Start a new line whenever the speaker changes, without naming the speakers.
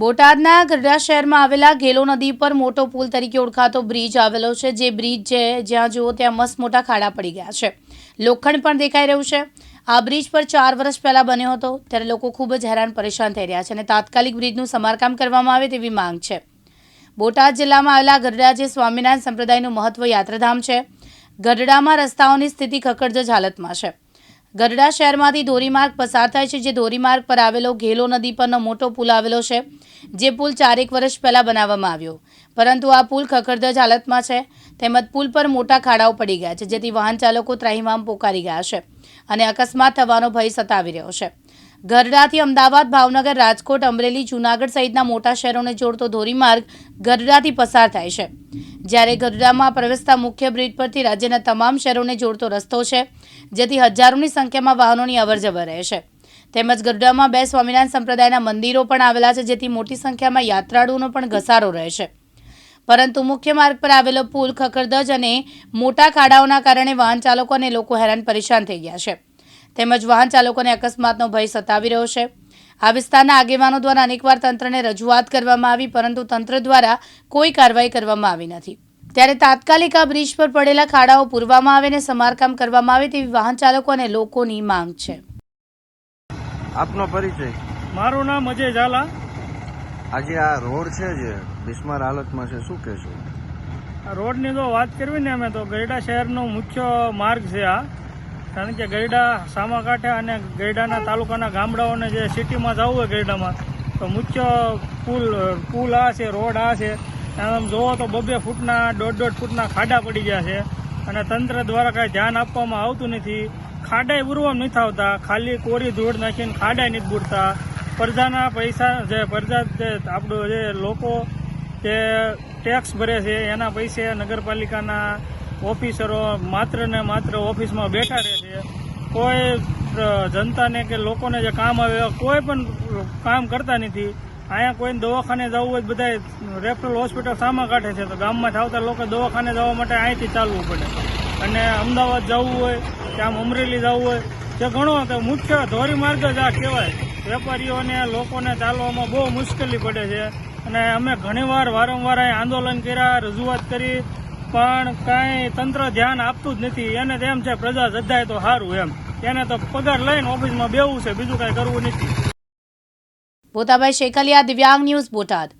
બોટાદના ગઢડા શહેરમાં આવેલા ગેલો નદી પર મોટો પુલ તરીકે ઓળખાતો બ્રિજ આવેલો છે. જે બ્રિજ છે, જ્યાં જુઓ ત્યાં મસ્ત મોટા ખાડા પડી ગયા છે. લોખંડ પણ દેખાઈ રહ્યું છે. આ બ્રિજ પર ચાર વર્ષ પહેલાં બન્યો હતો. ત્યારે લોકો ખૂબ જ હેરાન પરેશાન થઈ રહ્યા છે અને તાત્કાલિક બ્રિજનું સમારકામ કરવામાં આવે તેવી માંગ છે. બોટાદ જિલ્લામાં આવેલા ગઢડા જે સ્વામિનારાયણ સંપ્રદાયનું મહત્વ યાત્રાધામ છે, ગઢડામાં રસ્તાઓની સ્થિતિ ખખડજજ હાલતમાં છે. ગઢડા શહેરમાંથી ધોરીમાર્ગ પસાર થાય છે, જે ધોરીમાર્ગ પર આવેલો ઘેલો નદી પરનો મોટો પુલ આવેલો છે. જે પુલ ચારેક વર્ષ પહેલાં બનાવવામાં આવ્યો. પરંતુ આ પુલ ખખડધજ હાલતમાં છે. તેમજ પુલ પર મોટા ખાડાઓ પડી ગયા છે, જેથી વાહન ચાલકો ત્રાહિમામ પોકારી ગયા છે અને અકસ્માત થવાનો ભય સતાવી રહ્યો છે. ગઢડાથી અમદાવાદ, ભાવનગર, રાજકોટ, અમરેલી, જૂનાગઢ સહિતના મોટા શહેરોને જોડતો ધોરીમાર્ગ ગઢડાથી પસાર થાય છે. જ્યારે ગઢડામાં પ્રવેશતા મુખ્ય બ્રિજ પરથી રાજ્યના તમામ શહેરોને જોડતો રસ્તો છે, જેથી હજારોની સંખ્યામાં વાહનોની અવરજવર રહે છે. તેમજ ગઢડામાં બે સ્વામિનારાયણ સંપ્રદાયના મંદિરો પણ આવેલા છે, જેથી મોટી સંખ્યામાં યાત્રાળુઓનો પણ ઘસારો રહે છે. પરંતુ મુખ્ય માર્ગ પર આવેલો પુલ ખખડધજ અને મોટા ખાડાઓના કારણે વાહન ચાલકો અને લોકો હેરાન પરેશાન થઈ ગયા છે. તેમજ વાહન ચાલકોને અકસ્માતનો ભય સતાવી રહ્યો છે. આ વિસ્તારના આગેવાનો દ્વારા અનેકવાર તંત્રને રજૂઆત કરવામાં આવી પરંતુ તંત્ર દ્વારા કોઈ કાર્યવાહી કરવામાં આવી નથી. ત્યારે તાત્કાલિક આ બ્રિજ પર પડેલા ખાડાઓ પૂરવામાં આવે અને સમારકામ કરવામાં આવે તેવી વાહન ચાલકો અને લોકોની માંગ છે.
આપનો પરિચય.
મારું નામ અજય ઝાલા.
આજે આ રોડ છે જે બિસ્માર હાલતમાં છે શું કહેશો?
આ રોડની જો વાત કરવી ને અમે તો ગરડા શહેરનો મુખ્ય માર્ગ છે આ. કારણ કે ગરડા, સામાકાંઠે અને ગરડાના તાલુકાના ગામડાઓને જે સિટીમાં જવું હોય ગરડામાં, તો મુખ્ય પુલ પુલ આ છે, રોડ આ છે. આમ જોવો તો બબે ફૂટના, દોઢ દોઢ ફૂટના ખાડા પડી ગયા છે. અને તંત્ર દ્વારા કાંઈ ધ્યાન આપવામાં આવતું નથી. ખાડાય પૂરવામાં નથી આવતા. ખાલી કોરી ધૂળ નાખીને ખાડાય નથી બુડતા પ્રજાના પૈસા જે, પ્રજા જે, આપણું જે લોકો જે ટેક્સ ભરે છે, એના પૈસે નગરપાલિકાના ઓફિસરો માત્ર ને માત્ર ઓફિસમાં બેઠા રહે છે. કોઈ જનતાને કે લોકોને જે કામ આવે કોઈ પણ કામ કરતા નથી. અહીંયા કોઈને દવાખાને જવું હોય બધા રેફરલ હોસ્પિટલ સામા કાઢે છે. તો ગામમાં આવતા લોકો દવાખાને જવા માટે અહીંથી ચાલવું પડે. અને અમદાવાદ જવું હોય, કે આમ અમરેલી જવું હોય, જે ઘણો તો મુખ્ય ધોરીમાર્ગ જ આ કહેવાય. વેપારીઓને, લોકોને ચાલવામાં બહુ મુશ્કેલી પડે છે. અને અમે ઘણીવાર વારંવાર આંદોલન કર્યા, રજૂઆત કરી. પણ કાંઈ તંત્ર ધ્યાન આપતું જ નથી. એને તેમ છે, પ્રજા જધાય તો સારું એમ. એને તો પગાર લઈને ઓફિસમાં બેવું છે, બીજું કાંઈ કરવું નથી.
ભોતાભાઈ શેકલિયા દિવ્યાંગ ન્યૂઝ બોટાદ.